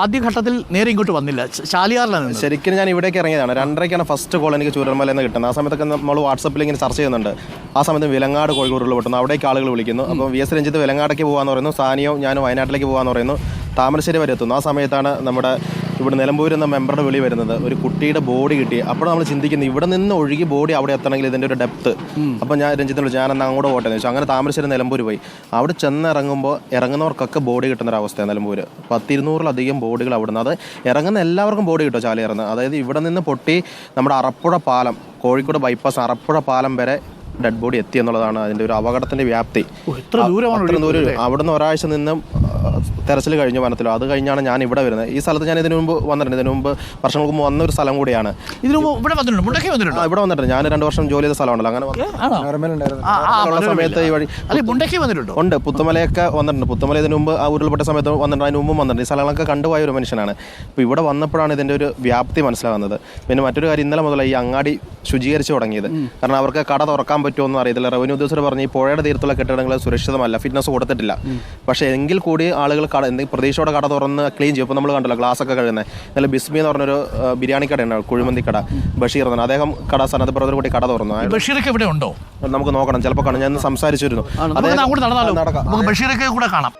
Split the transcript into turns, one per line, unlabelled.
ആദ്യഘട്ടത്തിൽ നേരെ ഇങ്ങോട്ട് വന്നില്ല. ശാലിയാറിലാണ്
ശരിക്കും ഞാൻ ഇവിടേക്ക് ഇറങ്ങിയതാണ്. രണ്ടരയ്ക്കാണ് ഫസ്റ്റ് കോൾ എനിക്ക് ചൂരന്മല എന്ന് കിട്ടുന്നത്. ആ സമയത്തൊക്കെ നമ്മൾ വാട്സപ്പിൽ ഇങ്ങനെ ചർച്ച ചെയ്യുന്നുണ്ട്. ആ സമയത്ത് വിലങ്ങാട് കോഴിക്കോട് പെട്ടെന്ന്. അവിടേക്ക് ആളുകൾ വിളിക്കുന്നു. അപ്പോൾ വി എസ് രഞ്ജിത്ത് വിലങ്ങാടേക്ക് പോകാന്ന് പറയുന്നു. സാനിയോ ഞാൻ വയനാട്ടിലേക്ക് പോകാന്ന് പറയുന്നു. താമരശ്ശേരി വരെ എത്തുന്നു. ആ സമയത്താണ് നമ്മുടെ ഇവിടെ നിലമ്പൂരിൽ എന്ന മെമ്പറുടെ വെളി വരുന്നത് ഒരു കുട്ടിയുടെ ബോഡി കിട്ടി. അപ്പോൾ നമ്മൾ ചിന്തിക്കുന്നത് ഇവിടെ നിന്ന് ഒഴുകി ബോഡി അവിടെ എത്തണമെങ്കിൽ ഇതിന്റെ ഒരു ഡെപ്ത് അപ്പോൾ ഞാൻ രഞ്ജിത്തിനെ വിളിച്ചു ഞാൻ അന്ന് അങ്ങോട്ട് പോട്ടെ? എന്ന് വെച്ചു അങ്ങനെ താമരശ്ശേരി നിലമ്പൂർ പോയി. അവിടെ ചെന്ന് ഇറങ്ങുമ്പോൾ ഇറങ്ങുന്നവർക്കൊക്കെ ബോഡി കിട്ടുന്ന ഒരു അവസ്ഥയാണ് നിലമ്പൂർ പത്തിരുന്നൂറിലധികം ബോഡികൾ അവിടുന്ന്. അത് ഇറങ്ങുന്ന എല്ലാവർക്കും ബോഡി കിട്ടും ചാലിയറന്ന് അതായത് ഇവിടെ നിന്ന് പൊട്ടി നമ്മുടെ അറപ്പുഴ പാലം കോഴിക്കോട് ബൈപ്പാസ് അറപ്പുഴ പാലം വരെ ഡെഡ് ബോഡി എത്തി എന്നുള്ളതാണ് അതിന്റെ ഒരു അപകടത്തിന്റെ വ്യാപ്തി. ദൂരം അവിടുന്ന് ഒരാഴ്ച നിന്നും തെരച്ചിൽ കഴിഞ്ഞു വനത്തിലോ. അത് കഴിഞ്ഞാണ് ഞാൻ ഇവിടെ വരുന്നത്. ഈ സ്ഥലത്ത് ഞാൻ ഇതിനു മുമ്പ് വന്നിട്ടുണ്ട്. ഇതിനു മുമ്പ് വർഷങ്ങൾക്ക് മുമ്പ് വന്ന ഒരു സ്ഥലം കൂടിയാണ്.
ഇതിനു മുമ്പ് ഇവിടെ വന്നിട്ടുണ്ട്. വന്നിട്ടുണ്ട്?
ആ, ഇവിടെ വന്നിട്ടുണ്ട്. ഞാൻ രണ്ട് വർഷം ജോലി ചെയ്ത സ്ഥലമാണല്ലോ. അങ്ങനെ ഉള്ള സമയത്ത് ഈ വഴി
അല്ലെ മുണ്ടക്കേ വന്നിട്ടുണ്ട്?
ഉണ്ട്. പുത്തുമലയൊക്കെ വന്നിട്ടുണ്ട്. പുത്തുമല ഇതിനു മുമ്പ് ആ ഉരുൾപ്പെട്ട സമയത്ത് വന്നിട്ടുണ്ട്. അതിന് മുമ്പും വന്നിട്ടുണ്ട്. ഈ സ്ഥലങ്ങളൊക്കെ കണ്ടുപോയ ഒരു മനുഷ്യനാണ്. ഇപ്പോൾ ഇവിടെ വന്നപ്പോഴാണ് ഇതിന്റെ ഒരു വ്യാപ്തി മനസ്സിലാകുന്നത്. പിന്നെ മറ്റൊരു കാര്യം ഇന്നലെ മുതൽ ഈ അങ്ങാടി ശുചീകരിച്ചു തുടങ്ങിയത്. കാരണം അവർക്ക് കട തുറക്കാൻ പറ്റുമോ എന്ന് അറിയത്തില്ല. റവന്യൂ ഉദ്യോഗസ്ഥർ പറഞ്ഞ് ഈ പുഴയുടെ തീരത്തുള്ള കെട്ടിടങ്ങൾ സുരക്ഷിതമല്ല. ഫിറ്റ്നസ് കൊടുത്തിട്ടില്ല. പക്ഷേ എങ്കിൽ കൂടി ആളുകൾ കട എന്തെങ്കിലും പ്രതീക്ഷയോടെ കട തുറന്ന് ക്ലീൻ ചെയ്യും. ഇപ്പോൾ നമ്മൾ കണ്ടല്ലോ ഗ്ലാസ് ഒക്കെ കഴുകുന്നത് നല്ല ബിസ്മി എന്ന് പറഞ്ഞൊരു ബിരിയാണി കടയുണ്ടാവും കുഴിമന്തി കട ബഷീർ എന്ന് അദ്ദേഹം കട സന്നദ്ധ പ്രവർത്തകർ കൂടി കട തുറന്നു.
ബഷീറൊക്കെ ഇവിടെ ഉണ്ടോ?
നമുക്ക് നോക്കണം ചിലപ്പോൾ കാണാം. ഞാൻ സംസാരിച്ചിരുന്നു നടക്കാം.
ബഷീറൊക്കെ കൂടെ കാണാം.